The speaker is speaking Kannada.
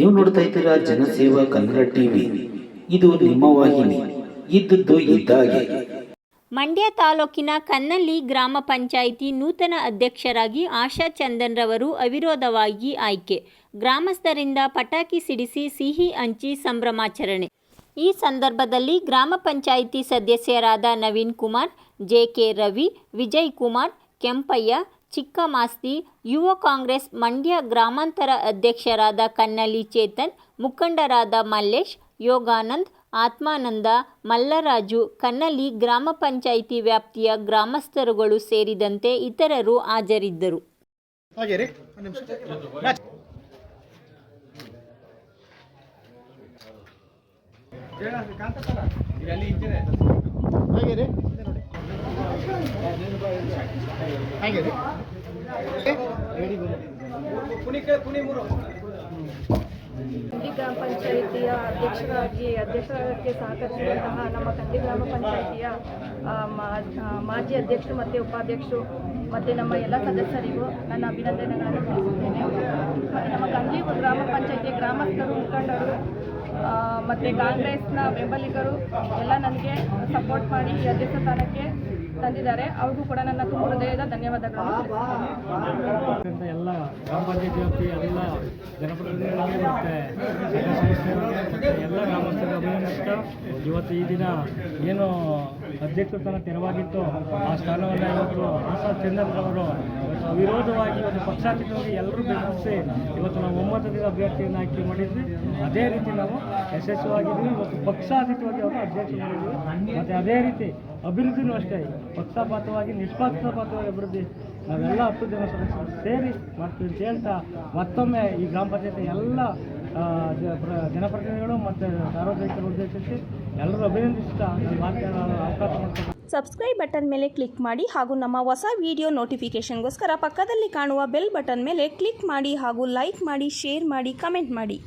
ನೀವು ನೋಡ್ತಾ ಇದ್ದೀರಾ ಜನಸೇವಾ ಕನ್ನಡ ಟಿವಿ. ಇದು ನಿಮ್ಮ ವಾಹಿನಿ. ಇದ್ದದ್ದು ಇದ್ದಾಗೆ. ಮಂಡ್ಯ ತಾಲೂಕಿನ ಕನ್ನಲ್ಲಿ ಗ್ರಾಮ ಪಂಚಾಯಿತಿ ನೂತನ ಅಧ್ಯಕ್ಷರಾಗಿ ಆಶಾ ಚಂದನ್ ರವರು ಅವಿರೋಧವಾಗಿ ಆಯ್ಕೆ. ಗ್ರಾಮಸ್ಥರಿಂದ ಪಟಾಕಿ ಸಿಡಿಸಿ ಸಿಹಿ ಹಂಚಿ ಸಂಭ್ರಮಾಚರಣೆ. ಈ ಸಂದರ್ಭದಲ್ಲಿ ಗ್ರಾಮ ಪಂಚಾಯಿತಿ ಸದಸ್ಯರಾದ ನವೀನ್ ಕುಮಾರ್ ಜೆಕೆ ರವಿ, ವಿಜಯ್ ಕುಮಾರ್, ಕೆಂಪಯ್ಯ ಚಿಕ್ಕಮಾಸ್ತಿ ಯುವ ಕಾಂಗ್ರೆಸ್ ಮಂಡ್ಯ ಗ್ರಾಮಾಂತರ ಅಧ್ಯಕ್ಷರಾದ ಕನ್ನಲಿ ಚೇತನ್, ಮುಖಂಡರಾದ ಮಲ್ಲೇಶ್, ಯೋಗಾನಂದ್, ಆತ್ಮಾನಂದ, ಮಲ್ಲರಾಜು ಕನ್ನಲಿ ಗ್ರಾಮ ಪಂಚಾಯಿತಿ ವ್ಯಾಪ್ತಿಯ ಗ್ರಾಮಸ್ಥರುಗಳು ಸೇರಿದಂತೆ ಇತರರು ಹಾಜರಿದ್ದರು. ಹಾಗೆ ಹಾಗೆ ರೀ ಕಂಡಿ ಗ್ರಾಮ ಪಂಚಾಯಿತಿಯ ಅಧ್ಯಕ್ಷರಾಗಿ ಅಧ್ಯಕ್ಷರಾಗಕ್ಕೆ ಸಹಕರಿಸಿದಂತಹ ನಮ್ಮ ಕಂಡಿ ಗ್ರಾಮ ಪಂಚಾಯಿತಿಯ ಮಾ- ಮಾಜಿ ಅಧ್ಯಕ್ಷರು ಮತ್ತು ಉಪಾಧ್ಯಕ್ಷರು ಮತ್ತು ನಮ್ಮ ಎಲ್ಲ ಸದಸ್ಯರಿಗೂ ನನ್ನ ಅಭಿನಂದನೆಗಳನ್ನು ತಿಳಿಸುತ್ತೇನೆ. ಮತ್ತು ನಮ್ಮ ಕಂಡಿ ಗ್ರಾಮ ಪಂಚಾಯಿತಿಯ ಗ್ರಾಮಸ್ಥರು ಮುಖಂಡರು ಮತ್ತು ಕಾಂಗ್ರೆಸ್ನ ಬೆಂಬಲಿಗರು ಎಲ್ಲ ನನಗೆ ಸಪೋರ್ಟ್ ಮಾಡಿ ಈ ಅಧ್ಯಕ್ಷ ಸ್ಥಾನಕ್ಕೆ ತಂದಿದ್ದಾರೆ. ಅವ್ರಿಗೂ ಕೂಡ ನನ್ನ ತುಂಬ ಹೃದಯದ ಧನ್ಯವಾದಗಳು ಎಲ್ಲ ಗ್ರಾಮ ಪಂಚಾಯತಿ ಎಲ್ಲ ಜನಪ್ರತಿನಿಧಿಗಳಿಗೆ ಎಲ್ಲ ಇವತ್ತು ಈ ದಿನ ಏನು ಅಧ್ಯಕ್ಷ ಸ್ಥಾನ ತೆರವಾಗಿತ್ತು. ಆ ಸ್ಥಾನವನ್ನು ಇವತ್ತು ಆಶಾ ಚಂದ್ರ ಅವರು ವಿರೋಧವಾಗಿ ಇವತ್ತು ಪಕ್ಷಾತೀತವಾಗಿ ಎಲ್ಲರೂ ಬೆಂಬಲಿಸಿ ಇವತ್ತು ನಾವು ಒಮ್ಮತದಿಂದ ಅಭ್ಯರ್ಥಿಯನ್ನು ಆಯ್ಕೆ ಮಾಡಿದ್ವಿ. ಅದೇ ರೀತಿ ನಾವು ಯಶಸ್ವಿಯಾಗಿದ್ದೀವಿ. ಇವತ್ತು ಪಕ್ಷಾತೀತವಾಗಿ ಅವರು ಅಧ್ಯಕ್ಷ ಮಾಡಿದ್ವಿ ಮತ್ತು ಅದೇ ರೀತಿ ಅಭಿವೃದ್ಧಿನೂ ಅಷ್ಟೇ. ಪಕ್ಷಪಾತವಾಗಿ, ನಿಷ್ಪಕ್ಷಪಾತವಾಗಿ ಅಭಿವೃದ್ಧಿ ನಾವೆಲ್ಲ ಹತ್ತು ಜನ ಸದಸ್ಯರು ಸೇರಿ ಮಾಡ್ತೀವಿ ಅಂತ ಹೇಳ್ತಾ ಮತ್ತೊಮ್ಮೆ ಈ ಗ್ರಾಮ ಪಂಚಾಯತಿ ಎಲ್ಲ ಜನಪ್ರತಿನಿಧಿಗಳು ಮತ್ತು ಸಾರ್ವಜನಿಕರ ಉದ್ದೇಶಿಸಿ ಎಲ್ಲರೂ ಅಭಿನಂದಿಸ್ತಾ ಮಾತನಾಡಲು ಅವಕಾಶ ಮಾಡ್ತಾರೆ ಸಬ್ಸ್ಕ್ರೈಬ್ ಬಟನ್ ಮೇಲೆ ಕ್ಲಿಕ್ ಮಾಡಿ ಹಾಗೂ ನಮ್ಮ ಹೊಸ ವಿಡಿಯೋ ನೋಟಿಫಿಕೇಷನ್ಗೋಸ್ಕರ ಪಕ್ಕದಲ್ಲಿ ಕಾಣುವ ಬೆಲ್ ಬಟನ್ ಮೇಲೆ ಕ್ಲಿಕ್ ಮಾಡಿ ಹಾಗೂ ಲೈಕ್ ಮಾಡಿ ಶೇರ್ ಮಾಡಿ ಕಮೆಂಟ್ ಮಾಡಿ.